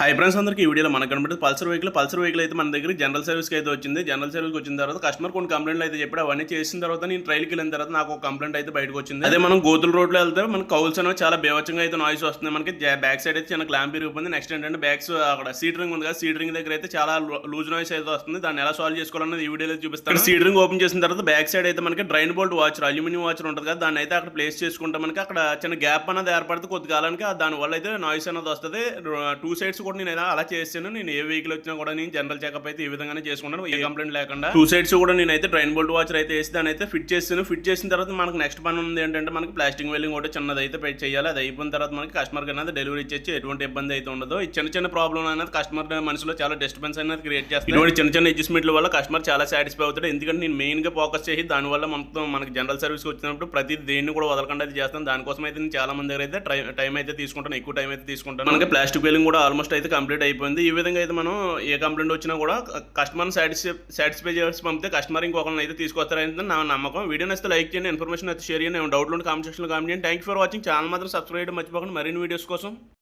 Hi friends అందరికీ ఈ వీడియోలో మనకు కనబడుతుంది పల్సర్ వెహికల్. పల్సర్ వెహికల్ అయితే మన దగ్గర జనరల్ సర్వీస్కి అయితే వచ్చింది. జనరల్ సర్వీస్కి వచ్చిన తర్వాత కస్టమర్ కొన్ని కంప్లైంట్లు అయితే చెప్పాడు. అవన్నీ చేసిన తర్వాత నేను ట్రైల్కి వెళ్ళిన తర్వాత నాకు ఒక కంప్లైంట్ అయితే బయటకు వచ్చింది. అదే మనం గోతుల రోడ్లో వెళ్తే మనకు కౌల్స్ అనేవి చాలా బేవచ్చంగా అయితే నాయిస్ వస్తుంది. మనకి బ్యాక్ సైడ్ అయితే చిన్న క్లాంప్ ఇరిగిపోయింది నెక్స్ట్ ఏంటంటే బ్యాక్స్ అక్కడ సీట్ రింగ్ ఉంది కదా సీట్ రింగ్ దగ్గర అయితే చాలా లూజ్ నాయిస్ అయితే వస్తుంది. దాన్ని ఎలా సాల్వ్ చేసుకోవాలన్నది ఈ వీడియోలో చూపిస్తాను. సీట్ రింగ్ ఓపెన్ చేసిన తర్వాత బ్యాక్ సైడ్ అయితే మనకి drain bolt washer aluminium washer ఉంటుంది కదా దాన్ని అయితే అక్కడ ప్లేస్ చేసుకుంటే మనకి అక్కడ చిన్న గ్యాప్ అనేది ఏర్పడుతుంది కొద్ది కాలానికి దాని వల్ల అయితే నాయిస్ అనేది వస్తుంది. టూ సైడ్స్ కూడా నేను అలా చేసాను నేను ఏ వెహికల్ వచ్చినా కూడా నేను జనరల్ చెకప్ అయితే ఈ విధంగానే చేసుకుంటాను. ఏ కంప్లైంట్ లేకుండా. టూ సైడ్స్ కూడా నేను అయితే డ్రైన్ బోల్ట్ వాచర్ అయితే వేసి దాన్ని అయితే ఫిట్ చేస్తాను. ఫిట్ చేసిన తర్వాత మనకు నెక్స్ట్ పని ఉంది ఏంటంటే మనకి ప్లాస్టిక్ వెల్లింగ్ కూడా చిన్నది అయితే పెట్టి చేయాలి. అది అయిపోయిన తర్వాత మనకి కస్టమర్ అనేది డెలివరీ ఇచ్చేసి ఎటువంటి ఇబ్బంది అయితే ఉండదు. ఈ చిన్న చిన్న ప్రాబ్లం అనేది కస్టమర్ మనసులో చాలా డిస్టర్బెన్స్ అనేది క్రియేట్ చేస్తుంది ఇటువంటి చిన్న చిన్న అడ్జస్ట్మెంట్ల వల్ల కస్టమర్ చాలా సాటిస్ఫై అవుతాడు. ఎందుకంటే నేను మెయిన్గా ఫోకస్ చేసి దానివల్ల మొత్తం మనకి జనరల్ సర్వీస్ వచ్చినప్పుడు ప్రతి దేన్ని కూడా వదలకుండా అయితే చేస్తాను. దానికోసం అయితే నేను చాలా మంది దగ్గర అయితే టైం అయితే తీసుకుంటాను. ఎక్కువ టైం అయితే తీసుకుంటాను. మనకి ప్లాస్టిక్ వెల్లింగ్ కూడా ఆల్మోస్ట్ అయితే కంప్లీట్ అయిపోయింది. ఈ విధంగా అయితే మనం ఏ కంప్లైంట్ వచ్చినా కూడా కస్టమర్ని సాటిస్ఫై సాటిస్ఫై చేసి పంపితే కస్టమర్ ఇంకొకరిని అయితే తీసుకొస్తారని నా నమ్మకం. వీడియో నచ్చితే లైక్ చేయండి ఇన్ఫర్మేషన్ అయితే షేర్ చేయండి. డౌట్లు కామెంట్ సెక్షన్లో కామెంట్ చేయండి. థ్యాంక్ ఫర్ వాచింగ్ ఛానల్ మాత్రం సబ్స్క్రైబ్ చేయడం మర్చిపోకండి. మరిన్ని వీడియోస్ కోసం